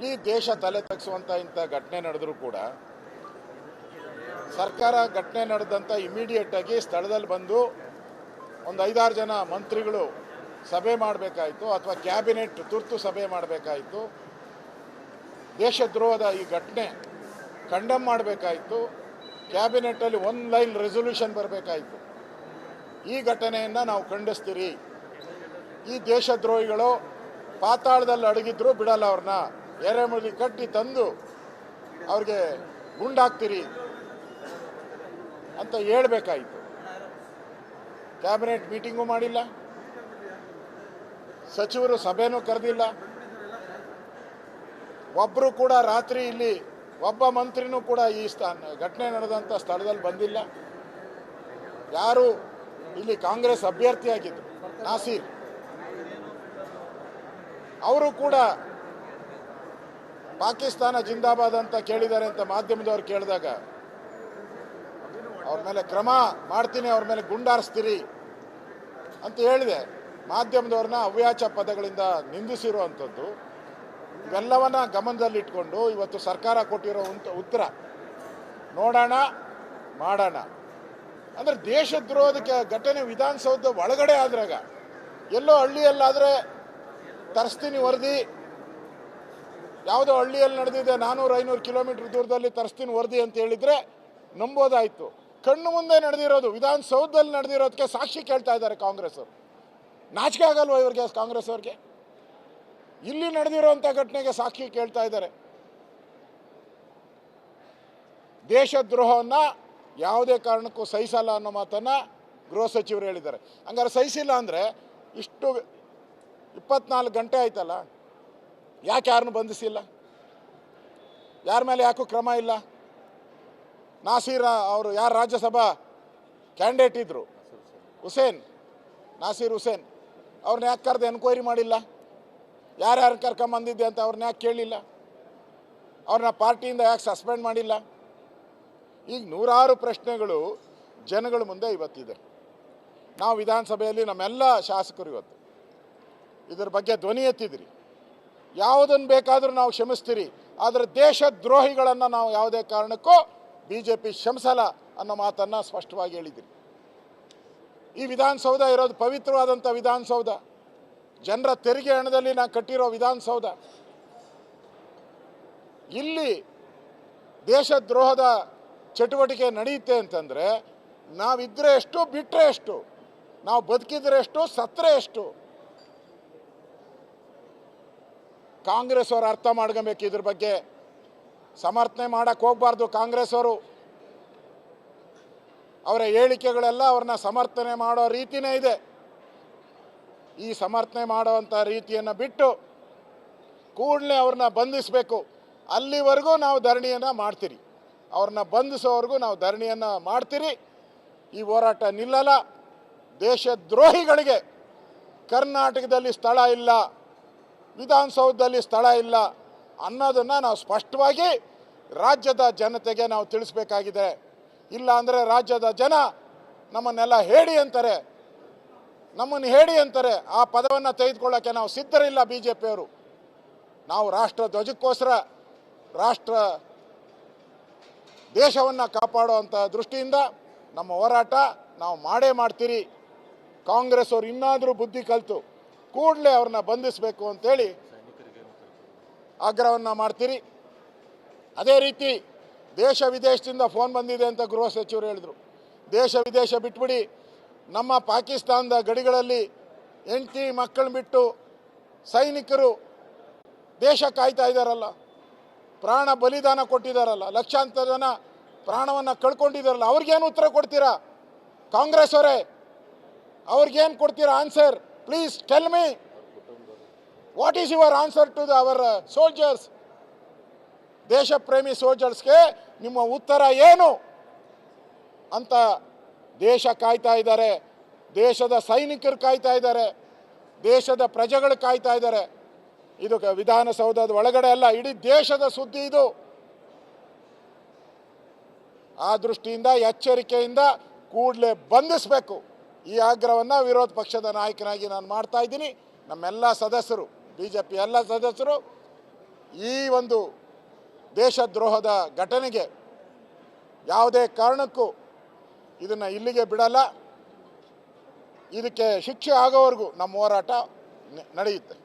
ಇಡೀ ದೇಶ ತಲೆ ತಗ್ಸುವಂಥ ಇಂಥ ಘಟನೆ ನಡೆದರೂ ಕೂಡ ಸರ್ಕಾರ ಘಟನೆ ನಡೆದಂತ ಇಮಿಡಿಯೇಟ್ ಆಗಿ ಸ್ಥಳದಲ್ಲಿ ಬಂದು ಒಂದು ಐದಾರು ಜನ ಮಂತ್ರಿಗಳು ಸಭೆ ಮಾಡಬೇಕಾಯಿತು ಅಥವಾ ಕ್ಯಾಬಿನೆಟ್ ತುರ್ತು ಸಭೆ ಮಾಡಬೇಕಾಯಿತು. ದೇಶದ್ರೋಹದ ಈ ಘಟನೆ ಕಂಡಮ್ ಮಾಡಬೇಕಾಯಿತು. ಕ್ಯಾಬಿನೆಟ್ಟಲ್ಲಿ ಒನ್ ಲೈನ್ ರೆಸೊಲ್ಯೂಷನ್ ಬರಬೇಕಾಯಿತು. ಈ ಘಟನೆಯನ್ನು ನಾವು ಖಂಡಿಸ್ತೀರಿ. ಈ ದೇಶದ್ರೋಹಿಗಳು ಪಾತಾಳದಲ್ಲಿ ಅಡಗಿದ್ರು ಬಿಡಲ್ಲ ಅವ್ರನ್ನ. ಎರೆಮುಳಿ ಕಟ್ಟಿ ತಂದು ಅವ್ರಿಗೆ ಗುಂಡಾಕ್ತೀರಿ ಅಂತ ಹೇಳ್ಬೇಕಾಯಿತು. ಕ್ಯಾಬಿನೆಟ್ ಮೀಟಿಂಗು ಮಾಡಿಲ್ಲ. ಸಚಿವರು ಸಭೆನೂ ಕರೆದಿಲ್ಲ. ಒಬ್ಬರು ಕೂಡ ರಾತ್ರಿ ಇಲ್ಲಿ, ಒಬ್ಬ ಮಂತ್ರಿನೂ ಕೂಡ ಈ ಸ್ಥಾನ, ಘಟನೆ ನಡೆದಂಥ ಸ್ಥಳದಲ್ಲಿ ಬಂದಿಲ್ಲ. ಯಾರು ಇಲ್ಲಿ ಕಾಂಗ್ರೆಸ್ ಅಭ್ಯರ್ಥಿಯಾಗಿದ್ರು ನಾಸೀರ್. ಅವರು ಕೂಡ ಪಾಕಿಸ್ತಾನ ಜಿಂದಾಬಾದ್ ಅಂತ ಕೇಳಿದ್ದಾರೆ ಅಂತ ಮಾಧ್ಯಮದವ್ರು ಕೇಳಿದಾಗ, ಅವ್ರ ಮೇಲೆ ಕ್ರಮ ಮಾಡ್ತೀನಿ, ಅವ್ರ ಮೇಲೆ ಗುಂಡಾರಿಸ್ತೀರಿ ಅಂತ ಹೇಳಿದೆ. ಮಾಧ್ಯಮದವ್ರನ್ನ ಅವ್ಯಾಚ ಪದಗಳಿಂದ ನಿಂದಿಸಿರುವಂಥದ್ದು, ಇವೆಲ್ಲವನ್ನ ಗಮನದಲ್ಲಿಟ್ಕೊಂಡು ಇವತ್ತು ಸರ್ಕಾರ ಕೊಟ್ಟಿರೋ ಉಂತ- ಉತ್ತರ, ನೋಡೋಣ, ಮಾಡೋಣ. ಅಂದ್ರೆ ದೇಶದ್ರೋಹದಕ್ಕೆ ಘಟನೆ ವಿಧಾನಸೌಧ ಒಳಗಡೆ ಆದ್ರಾಗ, ಎಲ್ಲೋ ಹಳ್ಳಿಯಲ್ಲಾದ್ರೆ ತರಿಸ್ತೀನಿ ವರದಿ ಯಾವುದೋ ಹಳ್ಳಿಯಲ್ಲಿ ನಡೆದಿದೆ, ನಾನೂರು ಐನೂರು ಕಿಲೋಮೀಟರ್ ದೂರದಲ್ಲಿ ತರಿಸ್ತೀನಿ ವರದಿ ಅಂತ ಹೇಳಿದ್ರೆ ನಂಬೋದಾಯ್ತು. ಕಣ್ಣು ಮುಂದೆ ನಡೆದಿರೋದು, ವಿಧಾನಸೌಧದಲ್ಲಿ ನಡೆದಿರೋದಕ್ಕೆ ಸಾಕ್ಷಿ ಕೇಳ್ತಾ ಇದ್ದಾರೆ ಕಾಂಗ್ರೆಸ್ ಅವರು. ನಾಚಿಕೆ ಆಗಲ್ವಾ ಇವ್ರಿಗೆ ಕಾಂಗ್ರೆಸ್ ಅವ್ರಿಗೆ? ಇಲ್ಲಿ ನಡೆದಿರುವಂಥ ಘಟನೆಗೆ ಸಾಕ್ಷಿ ಕೇಳ್ತಾ ಇದ್ದಾರೆ. ದೇಶದ್ರೋಹವನ್ನು ಯಾವುದೇ ಕಾರಣಕ್ಕೂ ಸಹಿಸಲ್ಲ ಅನ್ನೋ ಮಾತನ್ನು ಗೃಹ ಸಚಿವರು ಹೇಳಿದ್ದಾರೆ. ಹಂಗಾರೆ ಸಹಿಸಿಲ್ಲ ಅಂದರೆ ಇಷ್ಟು, ಇಪ್ಪತ್ನಾಲ್ಕು ಗಂಟೆ ಆಯ್ತಲ್ಲ? ಯಾಕೆ ಯಾರನ್ನು ಬಂಧಿಸಿಲ್ಲ? ಯಾರ ಮೇಲೆ ಯಾಕೂ ಕ್ರಮ ಇಲ್ಲ? ನಾಸೀರ್ ಅವರು ಯಾರು ರಾಜ್ಯಸಭಾ ಕ್ಯಾಂಡಿಡೇಟ್ ಇದ್ದರು ಹುಸೇನ್, ನಾಸೀರ್ ಹುಸೇನ್. ಅವ್ರನ್ನ ಯಾಕೆ ಕರೆದು ಎನ್ಕ್ವೈರಿ ಮಾಡಿಲ್ಲ? ಯಾರ್ಯಾರು ಕರ್ಕೊಂಬಂದಿದ್ದೆ ಅಂತ ಅವ್ರನ್ನ ಯಾಕೆ ಕೇಳಲಿಲ್ಲ ಅವ್ರನ್ನ ಪಾರ್ಟಿಯಿಂದ ಯಾಕೆ ಸಸ್ಪೆಂಡ್ ಮಾಡಿಲ್ಲ? ಈಗ ನೂರಾರು ಪ್ರಶ್ನೆಗಳು ಜನಗಳ ಮುಂದೆ ಇವತ್ತಿದೆ. ನಾವು ವಿಧಾನಸಭೆಯಲ್ಲಿ ನಮ್ಮೆಲ್ಲ ಶಾಸಕರು ಇವತ್ತು. ಇದ್ರ ಬಗ್ಗೆ ಧ್ವನಿ ಎತ್ತಿದ್ರಿ. ಯಾವುದನ್ನು ಬೇಕಾದರೂ ನಾವು ಕ್ಷಮಿಸ್ತೀರಿ. ಆದರೆ ದೇಶ ದ್ರೋಹಿಗಳನ್ನು ನಾವು ಯಾವುದೇ ಕಾರಣಕ್ಕೂ ಬಿ ಜೆ ಪಿ ಕ್ಷಮಿಸಲ್ಲ ಅನ್ನೋ ಮಾತನ್ನು ಸ್ಪಷ್ಟವಾಗಿ ಹೇಳಿದ್ರಿ ಈ ವಿಧಾನಸೌಧ ಇರೋದು ಪವಿತ್ರವಾದಂಥ ವಿಧಾನಸೌಧ. ಜನರ ತೆರಿಗೆ ಹಣದಲ್ಲಿ ನಾವು ಕಟ್ಟಿರೋ ವಿಧಾನಸೌಧ. ಇಲ್ಲಿ ದೇಶದ್ರೋಹದ ಚಟುವಟಿಕೆ ನಡೆಯುತ್ತೆ ಅಂತಂದರೆ ನಾವಿದ್ದರೆ ಎಷ್ಟು ಬಿಟ್ಟರೆ ಎಷ್ಟು? ನಾವು ಬದುಕಿದ್ರೆ ಎಷ್ಟು, ಸತ್ತರೆ ಎಷ್ಟು? ಕಾಂಗ್ರೆಸ್ ಅವರು ಅರ್ಥ ಮಾಡ್ಕೊಬೇಕು ಇದ್ರ ಬಗ್ಗೆ. ಸಮರ್ಥನೆ ಮಾಡಕ್ಕೆ ಹೋಗ್ಬಾರ್ದು ಕಾಂಗ್ರೆಸ್ ಅವರು ಅವರ ಹೇಳಿಕೆಗಳೆಲ್ಲ ಅವ್ರನ್ನ ಸಮರ್ಥನೆ ಮಾಡೋ ರೀತಿನೇ ಇದೆ. ಈ ಸಮರ್ಥನೆ ಮಾಡುವಂಥ ರೀತಿಯನ್ನು ಬಿಟ್ಟು ಕೂಡಲೇ ಅವ್ರನ್ನ ಬಂಧಿಸಬೇಕು. ಅಲ್ಲಿವರೆಗೂ ನಾವು ಧರಣಿಯನ್ನು ಮಾಡ್ತೀರಿ. ಅವ್ರನ್ನ ಬಂಧಿಸೋವರೆಗೂ ನಾವು ಧರಣಿಯನ್ನು ಮಾಡ್ತೀರಿ. ಈ ಹೋರಾಟ ನಿಲ್ಲಲ್ಲ. ದೇಶದ್ರೋಹಿಗಳಿಗೆ ಕರ್ನಾಟಕದಲ್ಲಿ ಸ್ಥಳ ಇಲ್ಲ. ವಿಧಾನಸೌಧದಲ್ಲಿ ಸ್ಥಳ ಇಲ್ಲ ಅನ್ನೋದನ್ನು ನಾವು ಸ್ಪಷ್ಟವಾಗಿ ರಾಜ್ಯದ ಜನತೆಗೆ ನಾವು ತಿಳಿಸ್ಬೇಕಾಗಿದೆ. ಇಲ್ಲ ಅಂದರೆ ರಾಜ್ಯದ ಜನ ನಮ್ಮನ್ನೆಲ್ಲ ಹೇಳಿ ಅಂತಾರೆ. ನಮ್ಮನ್ನು ಹೇಳಿ ಅಂತಾರೆ. ಆ ಪದವನ್ನು ತೆಗೆದುಕೊಳ್ಳೋಕ್ಕೆ ನಾವು ಸಿದ್ಧರಿಲ್ಲ ಬಿ ಜೆ ಪಿಯವರು ನಾವು ರಾಷ್ಟ್ರ ಧ್ವಜಕ್ಕೋಸ್ಕರ ರಾಷ್ಟ್ರ ದೇಶವನ್ನು ಕಾಪಾಡುವಂಥ ದೃಷ್ಟಿಯಿಂದ ನಮ್ಮ ಹೋರಾಟ ನಾವು ಮಾಡೇ ಮಾಡ್ತೀರಿ. ಕಾಂಗ್ರೆಸ್ ಅವರು ಇನ್ನಾದರೂ ಬುದ್ಧಿ ಕಲಿತು. ಕೂಡಲೇ ಅವ್ರನ್ನ ಬಂಧಿಸಬೇಕು ಅಂತೇಳಿ ಆಗ್ರಹವನ್ನು ಮಾಡ್ತೀರಿ. ಅದೇ ರೀತಿ ದೇಶ ವಿದೇಶದಿಂದ ಫೋನ್ ಬಂದಿದೆ ಅಂತ ಗೃಹ ಸಚಿವರು ಹೇಳಿದರು. ದೇಶ ವಿದೇಶ ಬಿಟ್ಬಿಡಿ. ನಮ್ಮ ಪಾಕಿಸ್ತಾನದ ಗಡಿಗಳಲ್ಲಿ ಹೆಂಡತಿ ಮಕ್ಕಳನ್ನ ಬಿಟ್ಟು ಸೈನಿಕರು ದೇಶ ಕಾಯ್ತಾ ಇದ್ದಾರಲ್ಲ. ಪ್ರಾಣ ಬಲಿದಾನ ಕೊಟ್ಟಿದ್ದಾರಲ್ಲ. ಲಕ್ಷಾಂತರ ಜನ ಪ್ರಾಣವನ್ನು ಕಳ್ಕೊಂಡಿದ್ದಾರಲ್ಲ. ಅವ್ರಿಗೇನು ಉತ್ತರ ಕೊಡ್ತೀರಾ? ಕಾಂಗ್ರೆಸ್ ಅವರೇ ಅವ್ರಿಗೇನು ಕೊಡ್ತೀರಾ answer? Please tell me what is your answer to our soldiers ದೇಶ ಪ್ರೇಮಿ ಸೋಲ್ಜರ್ಸ್ಗೆ ನಿಮ್ಮ ಉತ್ತರ ಏನು? ಅಂತ ದೇಶ ಕಾಯ್ತಾ ಇದ್ದಾರೆ. ದೇಶದ ಸೈನಿಕರು ಕಾಯ್ತಾ ಇದ್ದಾರೆ. ದೇಶದ ಪ್ರಜೆಗಳು ಕಾಯ್ತಾ ಇದ್ದಾರೆ. ಇದು ವಿಧಾನಸೌಧದ ಒಳಗಡೆ ಅಲ್ಲ, ಇಡೀ ದೇಶದ ಸುದ್ದಿ ಇದು. ಆ ದೃಷ್ಟಿಯಿಂದ, ಎಚ್ಚರಿಕೆಯಿಂದ ಕೂಡಲೇ ಬಂಧಿಸಬೇಕು. ಈ ಆಗ್ರಹವನ್ನು ವಿರೋಧ ಪಕ್ಷದ ನಾಯಕನಾಗಿ ನಾನು ಮಾಡ್ತಾ ಇದ್ದೀನಿ. ನಮ್ಮೆಲ್ಲ ಸದಸ್ಯರು ಬಿ ಜೆ ಪಿ ಎಲ್ಲ ಸದಸ್ಯರು, ಈ ಒಂದು ದೇಶದ್ರೋಹದ ಘಟನೆಗೆ ಯಾವುದೇ ಕಾರಣಕ್ಕೂ ಇದನ್ನು ಇಲ್ಲಿಗೆ ಬಿಡಲ್ಲ. ಇದಕ್ಕೆ ಶಿಕ್ಷೆ ಆಗೋವರೆಗೂ ನಮ್ಮ ಹೋರಾಟ ನಡೆಯುತ್ತೆ.